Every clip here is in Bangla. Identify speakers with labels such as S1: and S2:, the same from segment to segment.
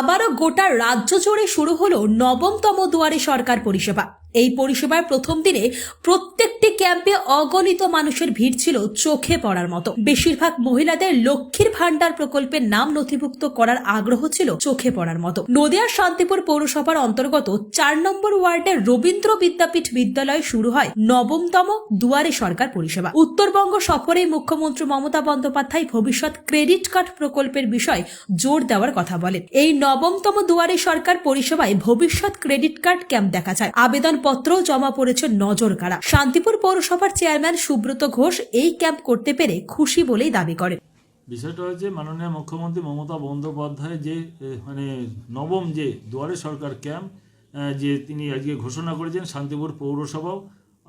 S1: আবারও গোটা রাজ্য জুড়ে শুরু হলো নবমতম দুয়ারে সরকার পরিষেবা। এই পরিষেবার প্রথম দিনে প্রত্যেকটি ক্যাম্পে অগণিত মানুষের ভিড় ছিল চোখে পড়ার মতো। বেশিরভাগ মহিলাদের লক্ষ্মীর ভান্ডার প্রকল্পের নাম নথিভুক্ত করার আগ্রহ ছিল চোখে পড়ার মতো। নদিয়ার শান্তিপুর পৌরসভার অন্তর্গত চার নম্বর ওয়ার্ডের রবীন্দ্র বিদ্যাপীঠ বিদ্যালয়ে শুরু হয় নবমতম দুয়ারে সরকার পরিষেবা। উত্তরবঙ্গ সফরে মুখ্যমন্ত্রী মমতা বন্দ্যোপাধ্যায় ভবিষ্যৎ ক্রেডিট কার্ড প্রকল্পের বিষয়ে জোর দেওয়ার কথা বলেন। এই নবমতম দুয়ারে সরকার পরিষেবায় ভবিষ্যৎ ক্রেডিট কার্ড ক্যাম্প দেখা যায়। আবেদনপত্র জমা পড়েছে নজর কাড়া। শান্তিপুর পৌরসভার চেয়ারম্যান সুব্রত ঘোষ এই ক্যাম্প করতে পেরে খুশি বলেই দাবি করেন।
S2: বিষয়টা হচ্ছে মাননীয় মুখ্যমন্ত্রী মমতা বন্দ্যোপাধ্যায় যে মানে নবম যে দুয়ারে সরকার ক্যাম্প যে তিনি আজকে ঘোষণা করেছেন শান্তিপুর পৌরসভাও,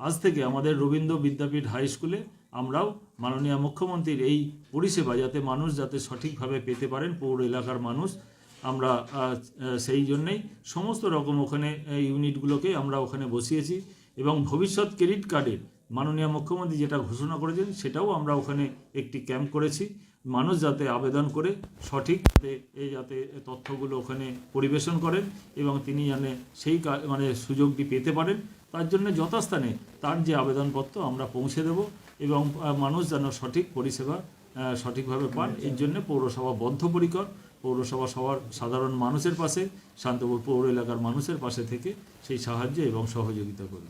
S2: আজ থেকে আমাদের রবীন্দ্র বিদ্যাপীঠ হাই স্কুলে আমরাও মাননীয় মুখ্যমন্ত্রীর এই পরিষেবা যাতে মানুষ যাতে সঠিকভাবে পেতে পারেন, পৌর এলাকার মানুষ আমরা সেই জন্যেই সমস্ত রকম ওখানে ইউনিটগুলোকে আমরা ওখানে বসিয়েছি এবং ভবিষ্যৎ ক্রেডিট কার্ডের মাননীয় মুখ্যমন্ত্রী যেটা ঘোষণা করেছেন সেটাও আমরা ওখানে একটি ক্যাম্প করেছি। মানুষ যাতে আবেদন করে সঠিক এই যাতে তথ্যগুলো ওখানে পরিবেশন করেন এবং তিনি জানে সেই মানে সুযোগটি পেতে পারেন, তার জন্য যথাস্থানে তার যে আবেদনপত্র আমরা পৌঁছে দেব এবং মানুষ যেন সঠিক পরিষেবা সঠিকভাবে পান, এর জন্য পৌরসভা বদ্ধপরিকর পৌরসভা সবার সাধারণ মানুষের পাশে, শান্তপুর পৌর এলাকার মানুষের পাশে থেকে সেই সাহায্য এবং সহযোগিতা করবে